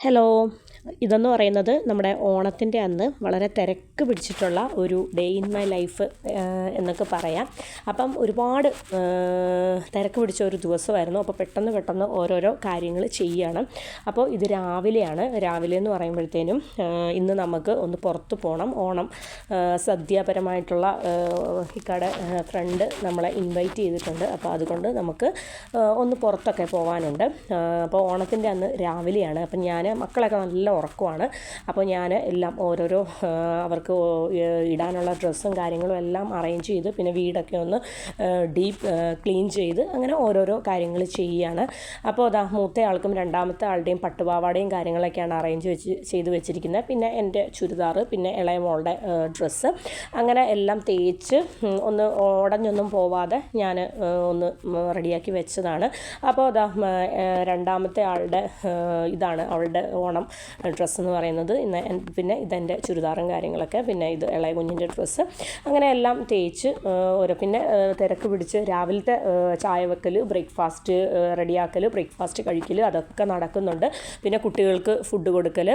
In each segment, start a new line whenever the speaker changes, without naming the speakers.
Hello. ഇതെന്ന് പറയുന്നത് നമ്മുടെ ഓണത്തിന്റെ അന്ന് വളരെ തിരക്ക് പിടിച്ചിട്ടുള്ള ഒരു ഡേ ഇൻ മൈ ലൈഫ് എന്നൊക്കെ പറയാം. അപ്പം ഒരുപാട് തിരക്ക് പിടിച്ച ഒരു ദിവസമായിരുന്നു. അപ്പോൾ പെട്ടെന്ന് പെട്ടെന്ന് ഓരോരോ കാര്യങ്ങൾ ചെയ്യണം. അപ്പോൾ ഇത് രാവിലെയാണ്. രാവിലെ എന്ന് പറയുമ്പോഴത്തേനും ഇന്ന് നമുക്ക് ഒന്ന് പുറത്ത് പോകണം ഓണം സദ്യപരമായിട്ടുള്ള ഇക്കടെ ഫ്രണ്ട് നമ്മളെ ഇൻവൈറ്റ് ചെയ്തിട്ടുണ്ട്. അപ്പോൾ അതുകൊണ്ട് നമുക്ക് ഒന്ന് പുറത്തൊക്കെ പോകാനുണ്ട് അപ്പോൾ ഓണത്തിന്റെ അന്ന് രാവിലെയാണ്. അപ്പം ഞാൻ മക്കളൊക്കെ നല്ല ഉറക്കമാണ്. അപ്പോൾ ഞാൻ എല്ലാം ഓരോരോ അവർക്ക് ഇടാനുള്ള ഡ്രസ്സും കാര്യങ്ങളും എല്ലാം അറേഞ്ച് ചെയ്ത് പിന്നെ വീടൊക്കെ ഒന്ന് ഡീപ്പ് ക്ലീൻ ചെയ്ത് അങ്ങനെ ഓരോരോ കാര്യങ്ങൾ ചെയ്യുകയാണ് അപ്പോൾ അതാ മൂത്ത ആൾക്കും രണ്ടാമത്തെ ആളുടെയും പട്ടുപാവാടയും കാര്യങ്ങളൊക്കെയാണ് അറേഞ്ച് വെച്ച് ചെയ്ത് വെച്ചിരിക്കുന്നത്. പിന്നെ എന്റെ ചുരിദാർ പിന്നെ ഇളയ മോളുടെ ഡ്രസ്സ്. അങ്ങനെ എല്ലാം തേച്ച് ഒന്ന് ഉടഞ്ഞൊന്നും പോവാതെ ഞാൻ ഒന്ന് റെഡിയാക്കി വെച്ചതാണ്. അപ്പോൾ അതാ രണ്ടാമത്തെ ആളുടെ ഇതാണ് അവളുടെ ഓണം ഡ്രസ്സ് എന്ന് പറയുന്നത്. ഇന്ന് പിന്നെ ഇതെന്റെ ചുരിദാറും കാര്യങ്ങളൊക്കെ. പിന്നെ ഇത് ഇളയ കുഞ്ഞിന്റെ ഡ്രസ്സ്. അങ്ങനെ എല്ലാം തേച്ച് ഓരോ പിന്നെ തിരക്ക് പിടിച്ച് രാവിലത്തെ ചായ വെക്കൽ ബ്രേക്ക്ഫാസ്റ്റ് റെഡിയാക്കൽ ബ്രേക്ക്ഫാസ്റ്റ് കഴിക്കൽ അതൊക്കെ നടക്കുന്നുണ്ട്. പിന്നെ കുട്ടികൾക്ക് ഫുഡ് കൊടുക്കൽ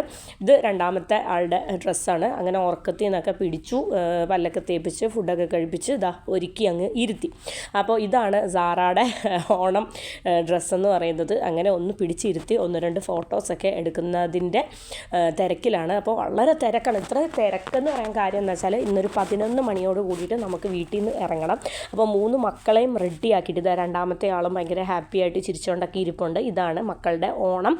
ഇത് രണ്ടാമത്തെ ആളുടെ ഡ്രസ്സാണ്. അങ്ങനെ ഉറക്കത്തിൽ നിന്നൊക്കെ പിടിച്ചു പല്ലൊക്കെ തേപ്പിച്ച് ഫുഡൊക്കെ കഴിപ്പിച്ച് ഇതാ ഒരുക്കി അങ്ങ് ഇരുത്തി. അപ്പോൾ ഇതാണ് സാറാടെ ഓണം ഡ്രസ്സെന്ന് പറയുന്നത്. അങ്ങനെ ഒന്ന് പിടിച്ചിരുത്തി ഒന്ന് രണ്ട് ഫോട്ടോസൊക്കെ എടുക്കുന്നതിന്റെ തിരക്കിലാണ്. അപ്പോൾ വളരെ തിരക്കാണ്. ഇത്ര തിരക്കെന്ന് പറയാൻ കാര്യം എന്ന് വെച്ചാൽ ഇന്നൊരു പതിനൊന്ന് മണിയോട് കൂടിയിട്ട് നമുക്ക് വീട്ടിൽ നിന്ന് ഇറങ്ങണം. അപ്പോൾ മൂന്ന് മക്കളെയും റെഡി ആക്കിയിട്ട് ഇതാ രണ്ടാമത്തെ ആളും ഭയങ്കര ഹാപ്പി ആയിട്ട് ചിരിച്ചുകൊണ്ടൊക്കെ ഇരിപ്പുണ്ട്. ഇതാണ് മക്കളുടെ ഓണം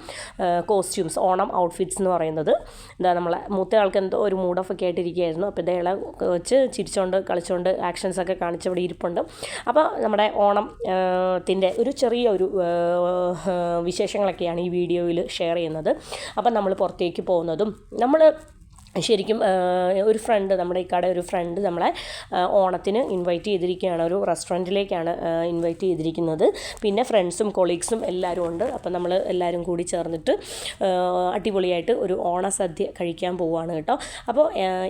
കോസ്റ്റ്യൂംസ് ഓണം ഔട്ട്ഫിറ്റ്സ് എന്ന് പറയുന്നത്. എന്താ നമ്മളെ മൂത്ത ആൾക്ക് എന്തോ ഒരു മൂഡ് ഓഫ് ഒക്കെ ആയിട്ടിരിക്കുകയായിരുന്നു. അപ്പോൾ ഇതേളെ വെച്ച് ചിരിച്ചുകൊണ്ട് കളിച്ചുകൊണ്ട് ആക്ഷൻസ് ഒക്കെ കാണിച്ച് ഇവിടെ ഇരിപ്പുണ്ട്. അപ്പോൾ നമ്മുടെ ഓണം ത്തിന്റെ ഒരു ചെറിയ ഒരു വിശേഷങ്ങളൊക്കെയാണ് ഈ വീഡിയോയിൽ ഷെയർ ചെയ്യുന്നത്. അപ്പം നമ്മൾ പുറത്തേക്ക് പോകുന്നതും നമ്മൾ ശരിക്കും ഒരു ഫ്രണ്ട് നമ്മുടെ ഈ കട ഒരു ഫ്രണ്ട് നമ്മളെ ഓണത്തിന് ഇൻവൈറ്റ് ചെയ്തിരിക്കുകയാണ്. ഒരു റെസ്റ്റോറന്റിലേക്കാണ് ഇൻവൈറ്റ് ചെയ്തിരിക്കുന്നത്. പിന്നെ ഫ്രണ്ട്സും കൊളീഗ്സും എല്ലാവരും ഉണ്ട്. അപ്പം നമ്മൾ എല്ലാവരും കൂടി ചേർന്നിട്ട് അടിപൊളിയായിട്ട് ഒരു ഓണ സദ്യ കഴിക്കാൻ പോവുകയാണ് കേട്ടോ. അപ്പോൾ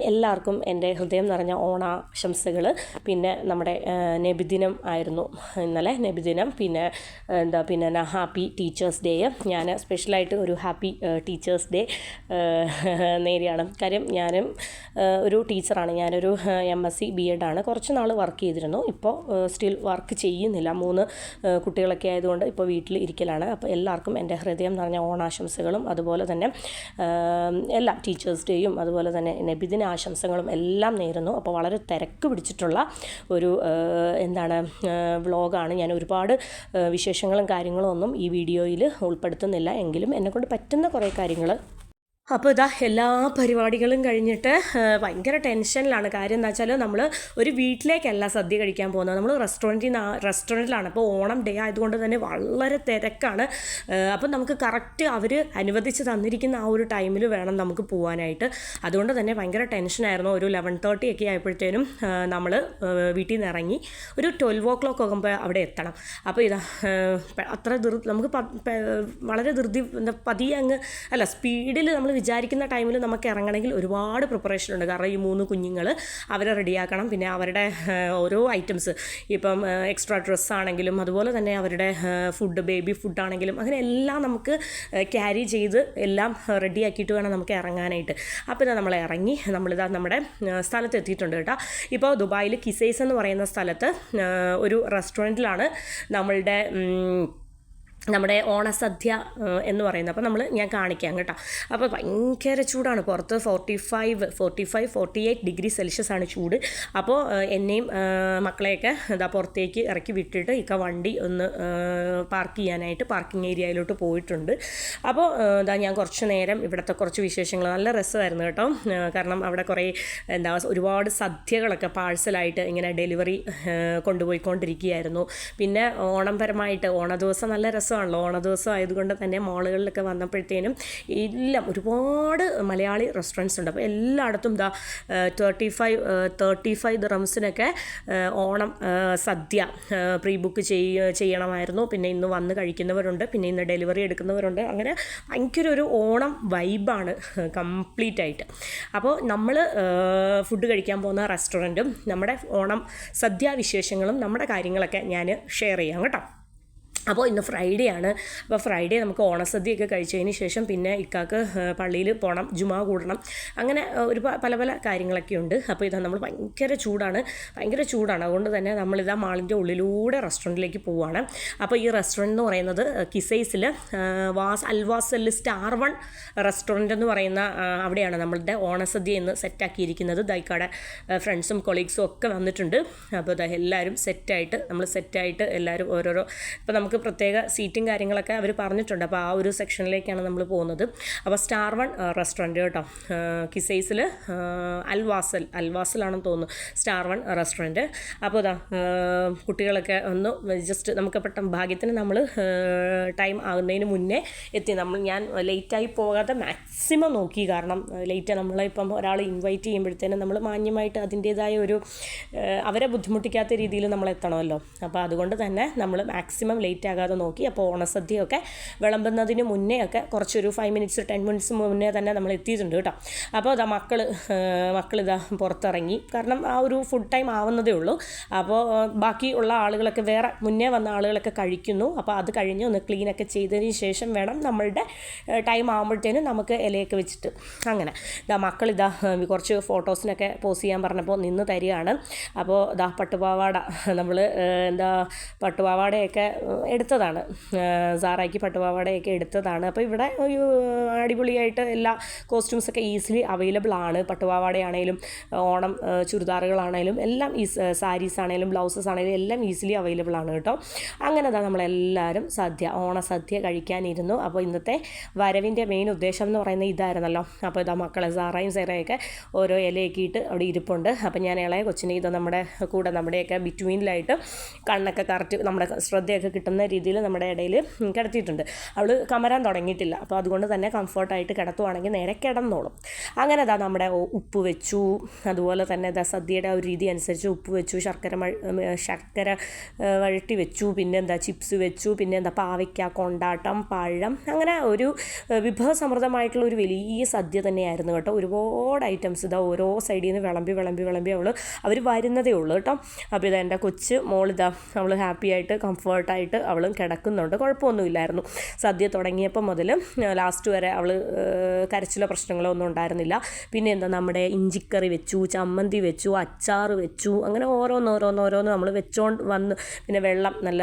എല്ലാവർക്കും എന്റെ ഹൃദയം നിറഞ്ഞ ഓണാശംസകൾ പിന്നെ നമ്മുടെ നബിദിനം ആയിരുന്നു ഇന്നലെ. നബിദിനം പിന്നെ എന്താ പിന്നെ ഹാപ്പി ടീച്ചേഴ്സ് ഡേ. ഞാൻ സ്പെഷ്യലായിട്ട് ഒരു ഹാപ്പി ടീച്ചേഴ്സ് ഡേ നേരെയാണ്. കാര്യം കാര്യം ഞാനും ഒരു ടീച്ചറാണ്. ഞാനൊരു M S C B Ed ആണ്. കുറച്ച് നാൾ വർക്ക് ചെയ്തിരുന്നു. ഇപ്പോൾ സ്റ്റിൽ വർക്ക് ചെയ്യുന്നില്ല. മൂന്ന് കുട്ടികളൊക്കെ ആയതുകൊണ്ട് ഇപ്പോൾ വീട്ടിൽ ഇരിക്കലാണ്. അപ്പോൾ എല്ലാവർക്കും എന്റെ ഹൃദയം നിറഞ്ഞ ഓണാശംസകളും അതുപോലെ തന്നെ എല്ലാ ടീച്ചേഴ്സ് ഡേയും അതുപോലെ തന്നെ നബിദിന ആശംസകളും എല്ലാം നേരുന്നു. അപ്പോൾ വളരെ തിരക്ക് പിടിച്ചിട്ടുള്ള ഒരു എന്താണ് വ്ളോഗാണ്. ഞാൻ ഒരുപാട് വിശേഷങ്ങളും കാര്യങ്ങളും ഒന്നും ഈ വീഡിയോയിൽ ഉൾപ്പെടുത്തുന്നില്ല. എങ്കിലും എന്നെക്കൊണ്ട് പറ്റുന്ന കുറേ കാര്യങ്ങൾ അപ്പോൾ ഇതാ എല്ലാ പരിപാടികളും കഴിഞ്ഞിട്ട് ഭയങ്കര ടെൻഷനിലാണ്. കാര്യം എന്താ വെച്ചാൽ നമ്മൾ ഒരു വീട്ടിലേക്കല്ല സദ്യ കഴിക്കാൻ പോകുന്നത്. നമ്മൾ റെസ്റ്റോറന്റിൽ നിന്ന് റെസ്റ്റോറന്റിലാണ്. അപ്പോൾ ഓണം ഡേ ആയതുകൊണ്ട് തന്നെ വളരെ തിരക്കാണ്. അപ്പം നമുക്ക് കറക്റ്റ് അവർ അനുവദിച്ച് തന്നിരിക്കുന്ന ആ ഒരു ടൈമിൽ വേണം നമുക്ക് പോകാനായിട്ട് അതുകൊണ്ട് തന്നെ ഭയങ്കര ടെൻഷനായിരുന്നു. ഒരു ലെവൻ തേർട്ടി ഒക്കെ ആയപ്പോഴത്തേനും നമ്മൾ വീട്ടിൽ നിന്ന് ഇറങ്ങി ഒരു ട്വൽവ് ഓ ക്ലോക്ക് ആകുമ്പോൾ അവിടെ എത്തണം. അപ്പോൾ ഇതാ അത്ര നമുക്ക് വളരെ ധൃതി എന്താ പതിയെ അങ്ങ് അല്ല സ്പീഡിൽ നമ്മൾ വിചാരിക്കുന്ന ടൈമിൽ നമുക്ക് ഇറങ്ങണമെങ്കിൽ ഒരുപാട് പ്രിപ്പറേഷൻ ഉണ്ട്. കാരണം ഈ മൂന്ന് കുഞ്ഞുങ്ങൾ അവരെ റെഡിയാക്കണം. പിന്നെ അവരുടെ ഓരോ ഐറ്റംസ് ഇപ്പം എക്സ്ട്രാ ഡ്രസ്സ് ആണെങ്കിലും അതുപോലെ തന്നെ അവരുടെ ഫുഡ് ബേബി ഫുഡ് ആണെങ്കിലും അങ്ങനെ എല്ലാം നമുക്ക് ക്യാരി ചെയ്ത് എല്ലാം റെഡിയാക്കിയിട്ട് വേണം നമുക്ക് ഇറങ്ങാനായിട്ട്. അപ്പോൾ ഇതാ നമ്മൾ ഇറങ്ങി നമ്മളിതാ നമ്മുടെ സ്ഥലത്ത് എത്തിയിട്ടുണ്ട് കേട്ടോ. ഇപ്പോൾ ദുബായിൽ കിസൈസ് എന്ന് പറയുന്ന സ്ഥലത്ത് ഒരു റെസ്റ്റോറന്റിലാണ് നമ്മളുടെ നമ്മുടെ ഓണസദ്യ എന്ന് പറയുന്നത്. അപ്പോൾ നമ്മൾ ഞാൻ കാണിക്കാം കേട്ടോ. അപ്പോൾ ഭയങ്കര ചൂടാണ്. പുറത്ത് forty five forty five forty eight degree Celsius ആണ് ചൂട്. അപ്പോൾ എന്നെയും മക്കളെയൊക്കെ എന്താ പുറത്തേക്ക് ഇറക്കി വിട്ടിട്ട് ഇക്ക വണ്ടി ഒന്ന് പാർക്ക് ചെയ്യാനായിട്ട് പാർക്കിംഗ് ഏരിയയിലോട്ട് പോയിട്ടുണ്ട്. അപ്പോൾ എന്താ ഞാൻ കുറച്ച് നേരം ഇവിടുത്തെ കുറച്ച് വിശേഷങ്ങൾ. നല്ല രസമായിരുന്നു കേട്ടോ. കാരണം അവിടെ കുറേ എന്താ ഒരുപാട് സദ്യകളൊക്കെ പാഴ്സലായിട്ട് ഇങ്ങനെ ഡെലിവറി കൊണ്ടുപോയിക്കൊണ്ടിരിക്കുകയായിരുന്നു. പിന്നെ ഓണം പരമായിട്ട് ഓണ ദിവസം നല്ല രസം ദിവസമാണല്ലോ. ഓണ ദിവസം ആയതുകൊണ്ട് തന്നെ മാളുകളിലൊക്കെ വന്നപ്പോഴത്തേനും എല്ലാം ഒരുപാട് മലയാളി റെസ്റ്റോറന്റ്സ് ഉണ്ട്. അപ്പോൾ എല്ലായിടത്തും ഇതാ തേർട്ടി ഫൈവ് തേർട്ടി ഫൈവ് റംസിനൊക്കെ ഓണം സദ്യ പ്രീ ബുക്ക് ചെയ്യ ചെയ്യണമായിരുന്നു. പിന്നെ ഇന്ന് വന്ന് കഴിക്കുന്നവരുണ്ട്. പിന്നെ ഇന്ന് ഡെലിവറി എടുക്കുന്നവരുണ്ട്. അങ്ങനെ ഭയങ്കര ഒരു ഓണം വൈബാണ് കംപ്ലീറ്റ് ആയിട്ട്. അപ്പോൾ നമ്മൾ ഫുഡ് കഴിക്കാൻ പോകുന്ന റെസ്റ്റോറന്റും നമ്മുടെ ഓണം സദ്യ വിശേഷങ്ങളും നമ്മുടെ കാര്യങ്ങളൊക്കെ ഞാൻ ഷെയർ ചെയ്യാം കേട്ടോ. അപ്പോൾ ഇന്ന് ഫ്രൈഡേ ആണ് അപ്പോൾ ഫ്രൈഡേ നമുക്ക് ഓണസദ്യയൊക്കെ കഴിച്ചതിന് ശേഷം പിന്നെ ഇക്കാക്ക് പള്ളിയിൽ പോകണം ജുമാ കൂടണം. അങ്ങനെ ഒരു പല പല കാര്യങ്ങളൊക്കെ ഉണ്ട്. അപ്പോൾ ഇതാ നമ്മൾ ഭയങ്കര ചൂടാണ്. ഭയങ്കര ചൂടാണ്. അതുകൊണ്ട് തന്നെ നമ്മളിതാ മാളിന്റെ ഉള്ളിലൂടെ റെസ്റ്റോറന്റിലേക്ക് പോവുകയാണ് അപ്പോൾ ഈ റെസ്റ്റോറന്റ് എന്ന് പറയുന്നത് കിസൈസിൽ was Al Wasl star one restaurant എന്ന് പറയുന്ന അവിടെയാണ് നമ്മളുടെ ഓണസദ്യ എന്ന് സെറ്റാക്കിയിരിക്കുന്നത്. ദൈക്കാടെ ഫ്രണ്ട്സും കൊളീഗ്സും ഒക്കെ വന്നിട്ടുണ്ട്. അപ്പോൾ എല്ലാവരും സെറ്റായിട്ട് നമ്മൾ സെറ്റായിട്ട് എല്ലാവരും ഓരോരോ ഇപ്പോൾ നമുക്ക് പ്രത്യേക സീറ്റും കാര്യങ്ങളൊക്കെ അവർ പറഞ്ഞിട്ടുണ്ട്. അപ്പോൾ ആ ഒരു സെക്ഷനിലേക്കാണ് നമ്മൾ പോകുന്നത്. അപ്പോൾ സ്റ്റാർ വൺ റെസ്റ്റോറന്റ് കേട്ടോ. കിസൈസിൽ അൽവാസൽ അൽവാസലാണെന്ന് തോന്നുന്നു. സ്റ്റാർ വൺ റെസ്റ്റോറന്റ് അപ്പോൾ ഇതാ കുട്ടികളൊക്കെ ഒന്ന് ജസ്റ്റ് നമുക്ക് പെട്ടെന്ന് ഭാഗ്യത്തിന് നമ്മൾ ടൈം ആകുന്നതിന് മുന്നേ എത്തി. നമ്മൾ ഞാൻ ലേറ്റായി പോകാതെ മാക്സിമം നോക്കി. കാരണം ലേറ്റ് നമ്മളിപ്പം ഒരാൾ ഇൻവൈറ്റ് ചെയ്യുമ്പോഴത്തേനും നമ്മൾ മാന്യമായിട്ട് അതിന്റേതായ ഒരു അവരെ ബുദ്ധിമുട്ടിക്കാത്ത രീതിയിൽ നമ്മൾ എത്തണമല്ലോ അപ്പോൾ അതുകൊണ്ട് തന്നെ നമ്മൾ മാക്സിമം ലേറ്റ് ആകാതെ നോക്കി. അപ്പോൾ ഓണസദ്യയൊക്കെ വിളമ്പുന്നതിന് മുന്നേ ഒക്കെ കുറച്ചൊരു ഫൈവ് മിനിറ്റ്സ് ടെൻ മിനിറ്റ്സ് മുന്നേ തന്നെ നമ്മൾ എത്തിയിട്ടുണ്ട് കേട്ടോ. അപ്പോൾ അതാ മക്കൾ മക്കളിതാ പുറത്തിറങ്ങി. കാരണം ആ ഒരു ഫുഡ് ടൈം ആവുന്നതേ ഉള്ളൂ. അപ്പോൾ ബാക്കി ഉള്ള ആളുകളൊക്കെ വേറെ മുന്നേ വന്ന ആളുകളൊക്കെ കഴിക്കുന്നു. അപ്പോൾ അത് കഴിഞ്ഞ് ഒന്ന് ക്ലീനൊക്കെ ചെയ്തതിന് ശേഷം വേണം നമ്മളുടെ ടൈം ആകുമ്പോഴത്തേനും നമുക്ക് ഇലയൊക്കെ വെച്ചിട്ട്. അങ്ങനെ ഇതാ മക്കൾ ഇതാ കുറച്ച് ഫോട്ടോസിനൊക്കെ പോസ് ചെയ്യാൻ പറഞ്ഞപ്പോൾ നിന്ന് തരികയാണ്. അപ്പോൾ ഇതാ പട്ടുപാവാട നമ്മൾ എന്താ പട്ടുപാവാടയൊക്കെ എടുത്തതാണ്. സാറായിക്ക് പട്ടുപാവാടയൊക്കെ എടുത്തതാണ്. അപ്പോൾ ഇവിടെ ഒരു അടിപൊളിയായിട്ട് എല്ലാ കോസ്റ്റ്യൂംസൊക്കെ ഈസിലി അവൈലബിൾ ആണ്. പട്ടുപാവാടയാണേലും ഓണം ചുരിദാറുകളാണേലും എല്ലാം ഈ സാരീസ് ആണേലും ബ്ലൗസസ് ആണേലും എല്ലാം ഈസിലി അവൈലബിൾ ആണ് കേട്ടോ. അങ്ങനെ അതാ നമ്മളെല്ലാവരും സദ്യ ഓണസദ്യ കഴിക്കാനിരുന്നു. അപ്പോൾ ഇന്നത്തെ വരവിന്റെ മെയിൻ ഉദ്ദേശം എന്ന് പറയുന്നത് ഇതായിരുന്നല്ലോ. അപ്പോൾ ഇതാ മക്കളെ സാറായും സെറയൊക്കെ ഓരോ ഇലയൊക്കെ ഇട്ട് അവിടെ ഇരിപ്പുണ്ട്. അപ്പോൾ ഞാൻ ഇളയ കൊച്ചിനെ ഇത് നമ്മുടെ കൂടെ നമ്മുടെയൊക്കെ ബിറ്റ്വീനിലായിട്ട് കണ്ണൊക്കെ കറക്റ്റ് നമ്മുടെ ശ്രദ്ധയൊക്കെ കിട്ടുന്ന രീതിയിൽ നമ്മുടെ ഇടയിൽ കിടത്തിയിട്ടുണ്ട്. അവൾ കമരാൻ തുടങ്ങിയിട്ടില്ല. അപ്പോൾ അതുകൊണ്ട് തന്നെ കംഫർട്ടായിട്ട് കിടത്തുവാണെങ്കിൽ നേരെ കിടന്നോളും. അങ്ങനെ അതാ നമ്മുടെ ഉപ്പ് വെച്ചു. അതുപോലെ തന്നെ ദാ സദ്യയുടെ ആ ഒരു രീതി അനുസരിച്ച് ഉപ്പ് വെച്ചു ശർക്കര ശർക്കര വഴട്ടി വെച്ചു. പിന്നെ എന്താ ചിപ്സ് വെച്ചു. പിന്നെ എന്താ പാവയ്ക്ക കൊണ്ടാട്ടം പഴം. അങ്ങനെ ഒരു വിഭവസമൃദ്ധമായിട്ടുള്ള ഒരു വലിയ സദ്യ തന്നെയായിരുന്നു കേട്ടോ. ഒരുപാട് ഐറ്റംസ് ഇതാ ഓരോ സൈഡിൽ നിന്ന് വിളമ്പി വിളമ്പി വിളമ്പി അവൾ അവർ വരുന്നതേ ഉള്ളൂ കേട്ടോ. അപ്പോൾ ഇതാ എന്റെ കൊച്ച് മോളിതാ അവൾ ഹാപ്പിയായിട്ട് കംഫർട്ടായിട്ട് അവളും കിടക്കുന്നുണ്ട്. കുഴപ്പമൊന്നുമില്ലായിരുന്നു. സദ്യ തുടങ്ങിയപ്പോൾ മുതൽ ലാസ്റ്റ് വരെ അവൾ കരച്ചിലോ പ്രശ്നങ്ങളോ ഒന്നും ഉണ്ടായിരുന്നില്ല. പിന്നെ എന്താ നമ്മുടെ ഇഞ്ചിക്കറി വെച്ചു ചമ്മന്തി വെച്ചു അച്ചാർ വെച്ചു അങ്ങനെ ഓരോന്നോരോന്നോരോന്ന് നമ്മൾ വെച്ചോണ്ട് വന്ന് പിന്നെ വെള്ളം നല്ല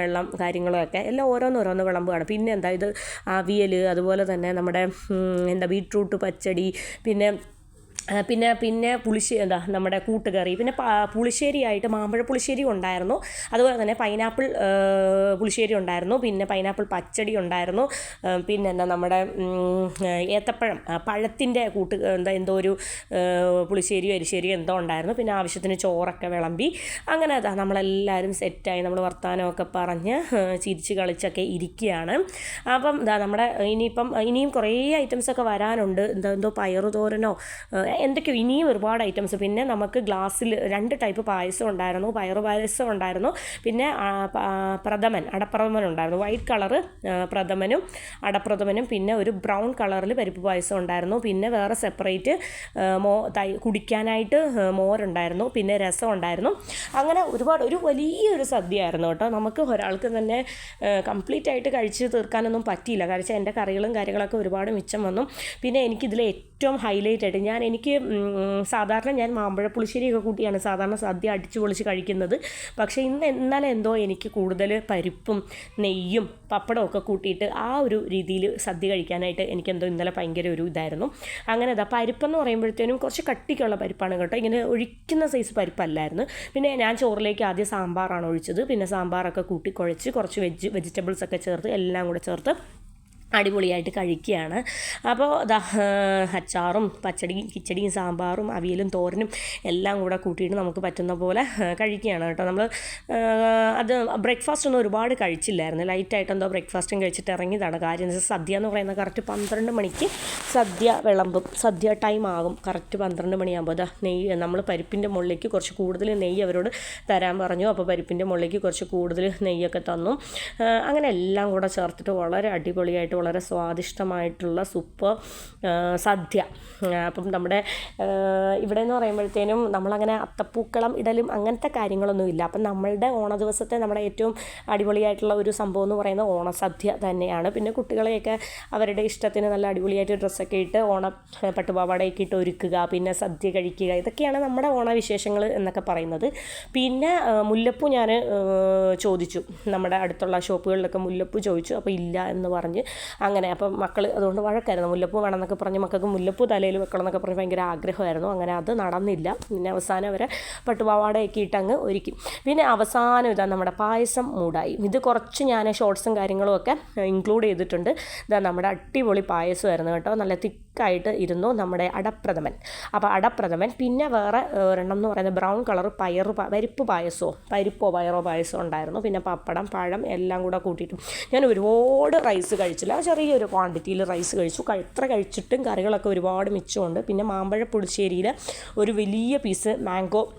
വെള്ളം കാര്യങ്ങളൊക്കെ എല്ലാം ഓരോന്നോരോന്ന് വിളമ്പുകയാണ്. പിന്നെ എന്താ ഇത് അവിയൽ അതുപോലെ തന്നെ നമ്മുടെ എന്താ ബീട്രൂട്ട് പച്ചടി പിന്നെ പിന്നെ പിന്നെ പുളിശ്ശേരി എന്താ നമ്മുടെ കൂട്ടുകറി. പിന്നെ പുളിശ്ശേരി ആയിട്ട് മാമ്പഴ പുളിശ്ശേരി ഉണ്ടായിരുന്നു. അതുപോലെ തന്നെ പൈനാപ്പിൾ പുളിശ്ശേരി ഉണ്ടായിരുന്നു. പിന്നെ പൈനാപ്പിൾ പച്ചടി ഉണ്ടായിരുന്നു. പിന്നെ എന്താ നമ്മുടെ ഏത്തപ്പഴം പഴത്തിന്റെ കൂട്ട് എന്താ എന്തോ ഒരു പുളിശ്ശേരിയോ എരിശ്ശേരിയോ എന്തോ ഉണ്ടായിരുന്നു. പിന്നെ ആവശ്യത്തിന് ചോറൊക്കെ വിളമ്പി. അങ്ങനെ അതാ നമ്മളെല്ലാവരും സെറ്റായി നമ്മൾ വർത്തമാനമൊക്കെ പറഞ്ഞ് ചിരിച്ച് കളിച്ചൊക്കെ ഇരിക്കുകയാണ്. അപ്പം എന്താ നമ്മുടെ ഇനിയിപ്പം ഇനിയും കുറേ ഐറ്റംസൊക്കെ വരാനുണ്ട്. എന്താ എന്തോ പയറു തോരനോ ആ, എന്തൊക്കെയോ ഇനിയും ഒരുപാട് ഐറ്റംസ് പിന്നെ നമുക്ക് ഗ്ലാസ്സിൽ രണ്ട് ടൈപ്പ് പായസം ഉണ്ടായിരുന്നു. പയറു പായസം ഉണ്ടായിരുന്നു. പിന്നെ പ്രഥമൻ അടപ്രഥമൻ ഉണ്ടായിരുന്നു. വൈറ്റ് കളർ പ്രഥമനും അടപ്രഥമനും പിന്നെ ഒരു ബ്രൗൺ കളറിൽ പരിപ്പ് പായസം ഉണ്ടായിരുന്നു. പിന്നെ വേറെ സെപ്പറേറ്റ് മോ തൈ കുടിക്കാനായിട്ട് മോരുണ്ടായിരുന്നു. പിന്നെ രസം ഉണ്ടായിരുന്നു. അങ്ങനെ ഒരുപാട് ഒരു വലിയൊരു സദ്യ ആയിരുന്നു കേട്ടോ. നമുക്ക് ഒരാൾക്ക് തന്നെ കംപ്ലീറ്റ് ആയിട്ട് കഴിച്ച് തീർക്കാനൊന്നും പറ്റിയില്ല. കഴിച്ച എന്റെ കറികളും കാര്യങ്ങളൊക്കെ ഒരുപാട് മിച്ചം വന്നു. പിന്നെ എനിക്കിതിൽ ഏറ്റവും ഹൈലൈറ്റ് ആയിട്ട് ഞാൻ എനിക്ക് ഉം, സാധാരണ ഞാൻ മാമ്പഴ പുളിശ്ശേരിയൊക്കെ കൂട്ടിയാണ് സാധാരണ സദ്യ അടിച്ചു പൊളിച്ച് കഴിക്കുന്നത്. പക്ഷേ ഇന്ന് എന്നാലും എന്തോ എനിക്ക് കൂടുതൽ പരിപ്പും നെയ്യും പപ്പടമൊക്കെ കൂട്ടിയിട്ട് ആ ഒരു രീതിയിൽ സദ്യ കഴിക്കാനായിട്ട് എനിക്കെന്തോ ഇന്നലെ ഭയങ്കര ഒരു ഇതായിരുന്നു. അങ്ങനെ അതാ പരിപ്പെന്ന് പറയുമ്പോഴത്തേനും കുറച്ച് കട്ടിക്കുള്ള പരിപ്പാണ് കേട്ടോ. ഇങ്ങനെ ഒഴിക്കുന്ന സൈസ് പരിപ്പല്ലായിരുന്നു. പിന്നെ ഞാൻ ചോറിലേക്ക് ആദ്യം സാമ്പാറാണ് ഒഴിച്ചത്. പിന്നെ സാമ്പാറൊക്കെ കൂട്ടി കുഴച്ച് കുറച്ച് വെജ് വെജിറ്റബിൾസ് ഒക്കെ ചേർത്ത് എല്ലാം കൂടെ ചേർത്ത് അടിപൊളിയായിട്ട് കഴിക്കുകയാണ്. അപ്പോൾ ദാ അച്ചാറും പച്ചടിയും കിച്ചടിയും സാമ്പാറും അവിയലും തോരനും എല്ലാം കൂടെ കൂട്ടിയിട്ട് നമുക്ക് പറ്റുന്ന പോലെ കഴിക്കുകയാണ് കേട്ടോ. നമ്മൾ അത് ബ്രേക്ക്ഫാസ്റ്റ് ഒന്നും ഒരുപാട് കഴിച്ചില്ലായിരുന്നു. ലൈറ്റായിട്ട് എന്തോ ബ്രേക്ക്ഫാസ്റ്റും കഴിച്ചിട്ട് ഇറങ്ങിയതാണ് കാര്യം. സദ്യ എന്ന് പറയുന്നത് കറക്റ്റ് പന്ത്രണ്ട് മണിക്ക് സദ്യ വിളമ്പും. സദ്യ ടൈം ആകും കറക്റ്റ് പന്ത്രണ്ട് മണിയാകുമ്പോൾ. അതാ നെയ്യ് നമ്മൾ പരിപ്പിന്റെ മുകളിലേക്ക് കുറച്ച് കൂടുതൽ നെയ്യ് അവരോട് തരാൻ പറഞ്ഞു. അപ്പോൾ പരിപ്പിന്റെ മുകളിലേക്ക് കുറച്ച് കൂടുതൽ നെയ്യൊക്കെ തന്നു. അങ്ങനെ എല്ലാം കൂടെ ചേർത്തിട്ട് വളരെ അടിപൊളിയായിട്ട് വളരെ സ്വാദിഷ്ടമായിട്ടുള്ള സൂപ്പർ സദ്യ. അപ്പം നമ്മുടെ ഇവിടെ എന്ന് പറയുമ്പോഴത്തേനും നമ്മളങ്ങനെ അത്തപ്പൂക്കളം ഇടലും അങ്ങനത്തെ കാര്യങ്ങളൊന്നും ഇല്ല. അപ്പം നമ്മളുടെ ഓണ ദിവസത്തെ നമ്മുടെ ഏറ്റവും അടിപൊളിയായിട്ടുള്ള ഒരു സംഭവം എന്ന് പറയുന്നത് ഓണസദ്യ തന്നെയാണ്. പിന്നെ കുട്ടികളെയൊക്കെ അവരുടെ ഇഷ്ടത്തിന് നല്ല അടിപൊളിയായിട്ട് ഡ്രസ്സൊക്കെ ഇട്ട് ഓണ പട്ടുപാവാടയൊക്കെ ഇട്ട് ഒരുക്കുക പിന്നെ സദ്യ കഴിക്കുക. ഇതൊക്കെയാണ് നമ്മുടെ ഓണവിശേഷങ്ങൾ എന്നൊക്കെ പറയുന്നത്. പിന്നെ മുല്ലപ്പൂ ഞാൻ ചോദിച്ചു. നമ്മുടെ അടുത്തുള്ള ഷോപ്പുകളിലൊക്കെ മുല്ലപ്പൂ ചോദിച്ചു. അപ്പോൾ ഇല്ല എന്ന് പറഞ്ഞ് അങ്ങനെ. അപ്പം മക്കൾ അതുകൊണ്ട് വഴക്കായിരുന്നു. മുല്ലപ്പൂ വേണം എന്നൊക്കെ പറഞ്ഞ് മക്കൾക്ക് മുല്ലപ്പൂ തലയിൽ വെക്കണം എന്നൊക്കെ പറഞ്ഞ് ഭയങ്കര ആഗ്രഹമായിരുന്നു. അങ്ങനെ അത് നടന്നില്ല. പിന്നെ അവസാനം അവരെ പട്ടുപാവാടയൊക്കെ ഇട്ടങ്ങ് ഒരുക്കി. പിന്നെ അവസാനം ഇതാ നമ്മുടെ പായസം മൂടായി. ഇത് കുറച്ച് ഞാൻ ഷോർട്സും കാര്യങ്ങളും ഒക്കെ ഇൻക്ലൂഡ് ചെയ്തിട്ടുണ്ട്. ഇതാ നമ്മുടെ അടിപൊളി പായസമായിരുന്നു കേട്ടോ. നല്ല തിക്കായിട്ട് ഇരുന്നു നമ്മുടെ അടപ്രഥമൻ. അപ്പോൾ അടപ്രഥമൻ പിന്നെ വേറെ ഒരെണ്ണം എന്ന് പറയുന്നത് ബ്രൗൺ കളർ പയർ പരിപ്പ് പായസമോ പരിപ്പോ പയറോ പായസമോ ഉണ്ടായിരുന്നു. പിന്നെ പപ്പടം പഴം എല്ലാം കൂടെ കൂട്ടിയിട്ടും. ഞാൻ ഒരുപാട് റൈസ് കഴിച്ചില്ല. ചെറിയൊരു ക്വാണ്ടിറ്റിയിൽ റൈസ് കഴിച്ചു. കഴി- എത്ര കഴിച്ചിട്ടും കറികളൊക്കെ ഒരുപാട് മിച്ചമുണ്ട്. പിന്നെ മാമ്പഴ പുളിശ്ശേരിയിൽ ഒരു വലിയ പീസ് മാംഗോ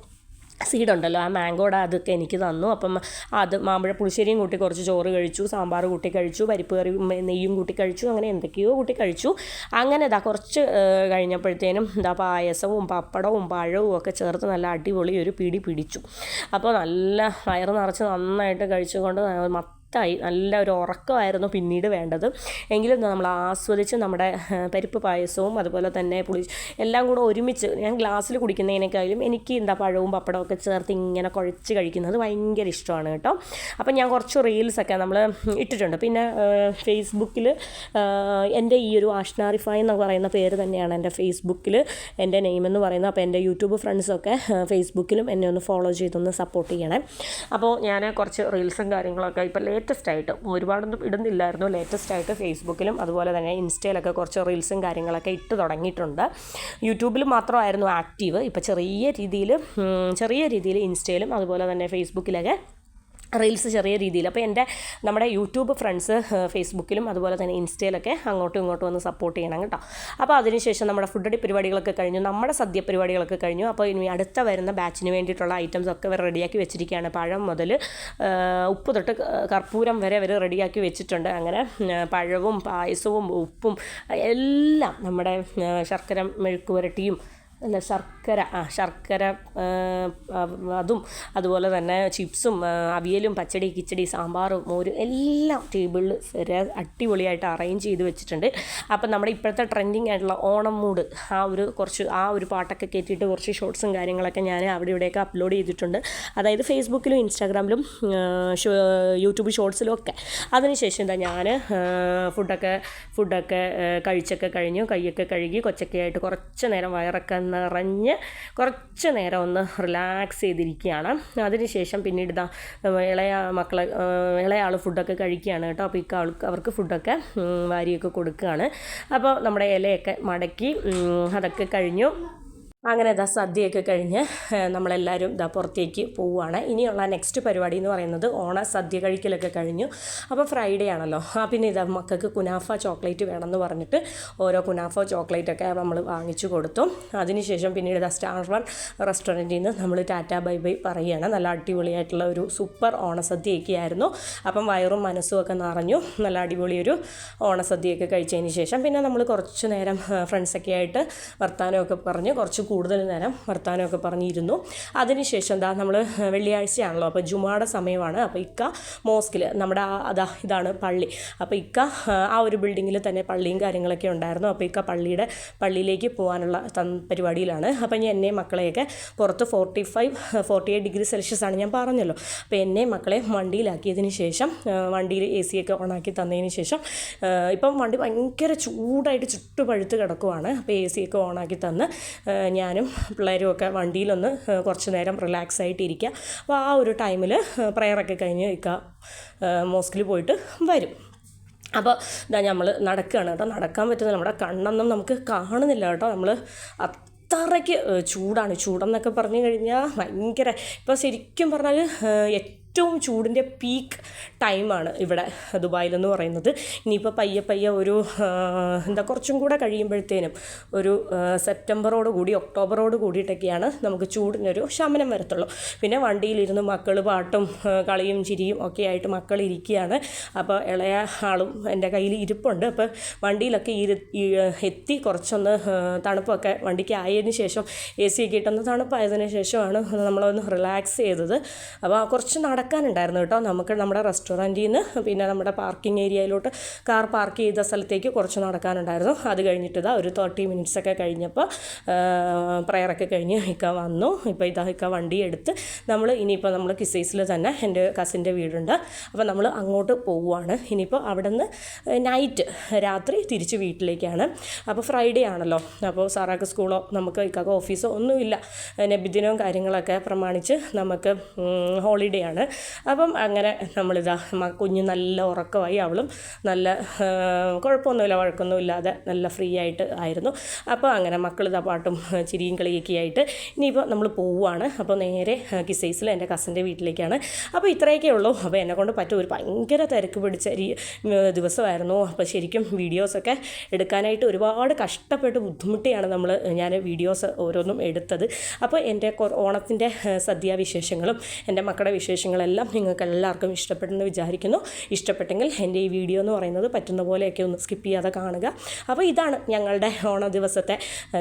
സീഡ് ഉണ്ടല്ലോ. ആ മാംഗോടെ അതൊക്കെ എനിക്ക് തന്നു. അപ്പം അത് മാമ്പഴ പുളിശ്ശേരിയും കൂട്ടി കുറച്ച് ചോറ് കഴിച്ചു സാമ്പാർ കൂട്ടി കഴിച്ചു പരിപ്പ് കറി നെയ്യും കൂട്ടി കഴിച്ചു അങ്ങനെ എന്തൊക്കെയോ കൂട്ടി കഴിച്ചു. അങ്ങനെ ഇതാ കുറച്ച് കഴിഞ്ഞപ്പോഴത്തേനും ഇതാ പായസവും പപ്പടവും പഴവും ഒക്കെ ചേർത്ത് നല്ല അടിപൊളി ഒരു പിടി പിടിച്ചു. അപ്പോൾ നല്ല വയറ് നിറച്ച് നന്നായിട്ട് കഴിച്ചുകൊണ്ട് മത്തായി നല്ല ഒരു ഉറക്കമായിരുന്നു പിന്നീട് വേണ്ടത്. എങ്കിലും നമ്മൾ ആസ്വദിച്ച് നമ്മുടെ പരിപ്പ് പായസവും അതുപോലെ തന്നെ പുളി എല്ലാം കൂടെ ഒരുമിച്ച് ഞാൻ ഗ്ലാസ്സിൽ കുടിക്കുന്നതിനേക്കാളും എനിക്ക് എന്താ പഴവും പപ്പടവും ഒക്കെ ചേർത്ത് ഇങ്ങനെ കുഴച്ച് കഴിക്കുന്നത് ഭയങ്കര ഇഷ്ടമാണ് കേട്ടോ. അപ്പം ഞാൻ കുറച്ച് റീൽസൊക്കെ നമ്മൾ ഇട്ടിട്ടുണ്ട്. പിന്നെ ഫേസ്ബുക്കിൽ എന്റെ ഈ ഒരു ആഷ്നാറിഫായ് എന്ന് പറയുന്ന പേര് തന്നെയാണ് എന്റെ ഫേസ്ബുക്കിൽ എന്റെ നെയിം എന്ന് പറയുന്നത്. അപ്പോൾ എന്റെ യൂട്യൂബ് ഫ്രണ്ട്സൊക്കെ ഫേസ്ബുക്കിലും എന്നെ ഒന്ന് ഫോളോ ചെയ്തൊന്ന് സപ്പോർട്ട് ചെയ്യണേ. അപ്പോൾ ഞാൻ കുറച്ച് റീൽസും കാര്യങ്ങളൊക്കെ ഇപ്പോൾ ലേറ്റസ്റ്റ് ആയിട്ട്. ഒരുപാടൊന്നും ഇടുന്നില്ലായിരുന്നു. ലേറ്റസ്റ്റ് ആയിട്ട് ഫേസ്ബുക്കിലും അതുപോലെ തന്നെ ഇൻസ്റ്റയിലൊക്കെ കുറച്ച് റീൽസും കാര്യങ്ങളൊക്കെ ഇട്ട് തുടങ്ങിയിട്ടുണ്ട്. യൂട്യൂബിൽ മാത്രമായിരുന്നു ആക്റ്റീവ് ഇപ്പോൾ ചെറിയ രീതിയിൽ ചെറിയ രീതിയിൽ ഇൻസ്റ്റയിലും അതുപോലെ തന്നെ ഫേസ്ബുക്കിലൊക്കെ റീൽസ് ചെറിയ രീതിയിൽ. അപ്പോൾ എന്റെ നമ്മുടെ യൂട്യൂബ് ഫ്രണ്ട്സ് ഫേസ്ബുക്കിലും അതുപോലെ തന്നെ ഇൻസ്റ്റയിലൊക്കെ അങ്ങോട്ടും ഇങ്ങോട്ടും വന്ന് സപ്പോർട്ട് ചെയ്യണം കേട്ടോ. അപ്പോൾ അതിനുശേഷം നമ്മുടെ ഫുഡടി പരിപാടികളൊക്കെ കഴിഞ്ഞു നമ്മുടെ സദ്യ പരിപാടികളൊക്കെ കഴിഞ്ഞു. അപ്പോൾ ഇനി അടുത്ത വരുന്ന ബാച്ചിന് വേണ്ടിയിട്ടുള്ള ഐറ്റംസ് ഒക്കെ ഇവർ റെഡിയാക്കി വെച്ചിരിക്കുകയാണ്. പഴം മുതൽ ഉപ്പ് തൊട്ട് കർപ്പൂരം വരെ അവർ റെഡിയാക്കി വെച്ചിട്ടുണ്ട്. അങ്ങനെ പഴവും പായസവും ഉപ്പും എല്ലാം നമ്മുടെ ശർക്കര മെഴുക്ക് പുരട്ടിയും അല്ല ശർക്കര. ആ ശർക്കര അതും അതുപോലെ തന്നെ ചിപ്സും അവിയലും പച്ചടി കിച്ചടി സാമ്പാറും മോര് എല്ലാം ടേബിളിൽ അടിപൊളിയായിട്ട് അറേഞ്ച് ചെയ്ത് വെച്ചിട്ടുണ്ട്. അപ്പം നമ്മുടെ ഇപ്പോഴത്തെ ട്രെൻഡിങ് ആയിട്ടുള്ള ഓണം മൂഡ് ആ ഒരു കുറച്ച് ആ ഒരു പാട്ടൊക്കെ കയറ്റിയിട്ട് കുറച്ച് ഷോർട്സും കാര്യങ്ങളൊക്കെ ഞാൻ അവിടെ ഇവിടെയൊക്കെ അപ്ലോഡ് ചെയ്തിട്ടുണ്ട്. അതായത് ഫേസ്ബുക്കിലും ഇൻസ്റ്റാഗ്രാമിലും യൂട്യൂബ് ഷോർട്സിലും ഒക്കെ. അതിനുശേഷം എന്താ ഞാൻ ഫുഡൊക്കെ ഫുഡൊക്കെ കഴിച്ചൊക്കെ കഴിഞ്ഞു കൈയൊക്കെ കഴുകി കൊച്ചൊക്കെ ആയിട്ട് കുറച്ച് നേരം വയറൊക്കെ നിറഞ്ഞ് കുറച്ച് നേരം ഒന്ന് റിലാക്സ് ചെയ്തിരിക്കുകയാണ്. അതിനുശേഷം പിന്നീട് ഇതാ ഇളയ മക്കളെ ഇളയാൾ ഫുഡൊക്കെ കഴിക്കുകയാണ് കേട്ടോ. അപ്പോൾ ഇക്ക ആൾക്ക് അവർക്ക് ഫുഡൊക്കെ വാരിയൊക്കെ കൊടുക്കുകയാണ്. അപ്പോൾ നമ്മുടെ ഇലയൊക്കെ മടക്കി അതൊക്കെ കഴിഞ്ഞു. അങ്ങനെ ഇതാ സദ്യയൊക്കെ കഴിഞ്ഞ് നമ്മളെല്ലാവരും ഇതാ പുറത്തേക്ക് പോവുകയാണ്. ഇനിയുള്ള നെക്സ്റ്റ് പരിപാടി എന്ന് പറയുന്നത് ഓണ സദ്യ കഴിക്കലൊക്കെ കഴിഞ്ഞു. അപ്പോൾ ഫ്രൈഡേ ആണല്ലോ. ആ പിന്നെ ഇതാ മക്കൾക്ക് കുനാഫ ചോക്ലേറ്റ് വേണമെന്ന് പറഞ്ഞിട്ട് ഓരോ കുനാഫ ചോക്ലേറ്റൊക്കെ നമ്മൾ വാങ്ങിച്ചു കൊടുത്തു. അതിനുശേഷം പിന്നീട് ഇതാ സ്റ്റാർ വൺ റെസ്റ്റോറന്റിൽ നിന്ന് നമ്മൾ ടാറ്റ ബൈ ബൈ പറയുകയാണ്. നല്ല അടിപൊളിയായിട്ടുള്ള ഒരു സൂപ്പർ ഓണസദ്യയൊക്കെ ആയിരുന്നു. അപ്പം വയറും മനസ്സും ഒക്കെ നിറഞ്ഞു. നല്ല അടിപൊളിയൊരു ഓണസദ്യയൊക്കെ കഴിച്ചതിന് ശേഷം പിന്നെ നമ്മൾ കുറച്ച് നേരം ഫ്രണ്ട്സൊക്കെ ആയിട്ട് വർത്തമാനമൊക്കെ പറഞ്ഞ് കുറച്ച് കൂടുതൽ നേരം വർത്തമാനമൊക്കെ പറഞ്ഞിരുന്നു. അതിനുശേഷം എന്താ നമ്മൾ വെള്ളിയാഴ്ചയാണല്ലോ അപ്പോൾ ജുമാടെ സമയമാണ്. അപ്പോൾ ഇക്ക മോസ്കിൽ നമ്മുടെ അതാ ഇതാണ് പള്ളി. അപ്പോൾ ഇക്ക ആ, ഒരു ബിൽഡിങ്ങിൽ തന്നെ പള്ളിയും കാര്യങ്ങളൊക്കെ ഉണ്ടായിരുന്നു. അപ്പോൾ ഇക്ക പള്ളിയുടെ പള്ളിയിലേക്ക് പോകാനുള്ള പരിപാടിയിലാണ്. അപ്പോൾ ഞാൻ എന്നെ മക്കളെയൊക്കെ പുറത്ത് forty five forty eight degree Celsius ആണ് ഞാൻ പറഞ്ഞല്ലോ. അപ്പോൾ എന്നെ മക്കളെ വണ്ടിയിലാക്കിയതിന് ശേഷം വണ്ടിയിൽ എ സി ഒക്കെ ഓണാക്കി തന്നതിന് ശേഷം ഇപ്പം വണ്ടി ഭയങ്കര ചൂടായിട്ട് ചുട്ടുപഴുത്ത് കിടക്കുവാണ്. അപ്പോൾ എ സി ഒക്കെ ഓണാക്കി തന്ന് ആ, ഞാനും പിള്ളേരും ഒക്കെ വണ്ടിയിലൊന്ന് കുറച്ച് നേരം റിലാക്സ് ആയിട്ട് ഇരിക്കുക അപ്പോൾ ആ ഒരു ടൈമിൽ പ്രയറൊക്കെ കഴിഞ്ഞ് ഇക്ക മോസ്കിൽ പോയിട്ട് വരും. അപ്പോൾ ഇതാ നമ്മൾ നടക്കുകയാണ് കേട്ടോ. നടക്കാൻ പറ്റുന്നില്ല. നമ്മുടെ കണ്ണൊന്നും നമുക്ക് കാണുന്നില്ല കേട്ടോ. നമ്മൾ അത്രയ്ക്ക് ചൂടാണ്. ചൂടെന്നൊക്കെ പറഞ്ഞു കഴിഞ്ഞാൽ ഭയങ്കര ഇപ്പോൾ ശരിക്കും പറഞ്ഞാൽ ഏറ്റവും ചൂടിന്റെ പീക്ക് ടൈമാണ് ഇവിടെ ദുബായിലെന്ന് പറയുന്നത്. ഇനിയിപ്പോൾ പയ്യെ പയ്യെ ഒരു എന്താ കുറച്ചും കൂടെ കഴിയുമ്പോഴത്തേനും ഒരു സെപ്റ്റംബറോട് കൂടി ഒക്ടോബറോട് കൂടിയിട്ടൊക്കെയാണ് നമുക്ക് ചൂടിനൊരു ശമനം വരത്തുള്ളൂ. പിന്നെ വണ്ടിയിലിരുന്ന് മക്കൾ പാട്ടും കളിയും ചിരിയും ഒക്കെ ആയിട്ട് മക്കൾ ഇരിക്കുകയാണ്. അപ്പോൾ ഇളയ ആളും എന്റെ കയ്യിൽ ഇരിപ്പുണ്ട്. അപ്പോൾ വണ്ടിയിലൊക്കെ ഇരു എത്തി കുറച്ചൊന്ന് തണുപ്പൊക്കെ വണ്ടിക്ക് ആയതിന് ശേഷം എ സി ഒക്കെ ഇട്ടൊന്ന് തണുപ്പായതിനു ശേഷമാണ് നമ്മളൊന്ന് റിലാക്സ് ചെയ്തത്. അപ്പോൾ കുറച്ച് നടക്കാനുണ്ടായിരുന്നു കേട്ടോ. നമുക്ക് നമ്മുടെ റെസ്റ്റോറന്റിൽ നിന്ന് പിന്നെ നമ്മുടെ പാർക്കിംഗ് ഏരിയയിലോട്ട് കാർ പാർക്ക് ചെയ്ത സ്ഥലത്തേക്ക് കുറച്ച് നടക്കാനുണ്ടായിരുന്നു. അത് കഴിഞ്ഞിട്ട് ഒരു തേർട്ടി മിനിറ്റ്സ് ഒക്കെ കഴിഞ്ഞപ്പോൾ പ്രയറൊക്കെ കഴിഞ്ഞ് ഇക്ക വന്നു. ഇപ്പോൾ ഇതാ ഇക്ക വണ്ടി എടുത്ത് നമ്മൾ ഇനിയിപ്പോൾ നമ്മൾ കിസൈസിൽ തന്നെ എന്റെ കസിന്റെ വീടുണ്ട്. അപ്പോൾ നമ്മൾ അങ്ങോട്ട് പോവുകയാണ് ഇനിയിപ്പോൾ അവിടെ നിന്ന് നൈറ്റ് രാത്രി തിരിച്ച് വീട്ടിലേക്കാണ്. അപ്പോൾ ഫ്രൈഡേ ആണല്ലോ. അപ്പോൾ സാറാക്ക് സ്കൂളോ നമുക്ക് ഇക്കാക്ക് ഓഫീസോ ഒന്നുമില്ല. നബിദിനവും കാര്യങ്ങളൊക്കെ പ്രമാണിച്ച് നമുക്ക് ഹോളിഡേ ആണ്. അപ്പം അങ്ങനെ നമ്മളിതാ കുഞ്ഞ് നല്ല ഉറക്കമായി അവളും നല്ല കുഴപ്പമൊന്നുമില്ല വഴക്കൊന്നും ഇല്ലാതെ നല്ല ഫ്രീ ആയിട്ട് ആയിരുന്നു. അപ്പോൾ അങ്ങനെ മക്കൾ ഇതാ പാട്ടും ചിരിയും കളിയൊക്കെ ആയിട്ട് ഇനിയിപ്പോൾ നമ്മൾ പോവുകയാണ്. അപ്പോൾ നേരെ കിസൈസിൽ എന്റെ കസിന്റെ വീട്ടിലേക്കാണ്. അപ്പോൾ ഇത്രയൊക്കെ ഉള്ളൂ. അപ്പോൾ എന്നെ കൊണ്ട് പറ്റും ഒരു ഭയങ്കര തിരക്ക് പിടിച്ച ദിവസമായിരുന്നു. അപ്പോൾ ശരിക്കും വീഡിയോസൊക്കെ എടുക്കാനായിട്ട് ഒരുപാട് കഷ്ടപ്പെട്ട് ബുദ്ധിമുട്ടിയാണ് നമ്മൾ ഞാൻ വീഡിയോസ് ഓരോന്നും എടുത്തത്. അപ്പോൾ എന്റെ ഓണത്തിന്റെ സദ്യാവിശേഷങ്ങളും എന്റെ മക്കളുടെ വിശേഷങ്ങളെല്ലാം നിങ്ങൾക്ക് എല്ലാവർക്കും ഇഷ്ടപ്പെട്ടെന്ന് വിചാരിക്കുന്നു. ഇഷ്ടപ്പെട്ടെങ്കിൽ എന്റെ ഈ വീഡിയോ എന്ന് പറയുന്നത് പറ്റുന്ന പോലെയൊക്കെ ഒന്ന് സ്കിപ്പ് ചെയ്യാതെ കാണുക. അപ്പോൾ ഇതാണ് ഞങ്ങളുടെ ഓണ ദിവസത്തെ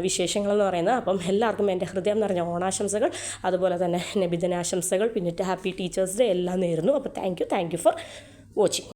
വിശേഷങ്ങളെന്ന് പറയുന്നത്. അപ്പം എല്ലാവർക്കും എന്റെ ഹൃദയം നിറഞ്ഞ ഓണാശംസകൾ അതുപോലെ തന്നെ നബിദിനാശംസകൾ പിന്നിട്ട് ഹാപ്പി ടീച്ചേഴ്സ് ഡേ എല്ലാം നേരുന്നു. അപ്പോൾ thank you thank you for watching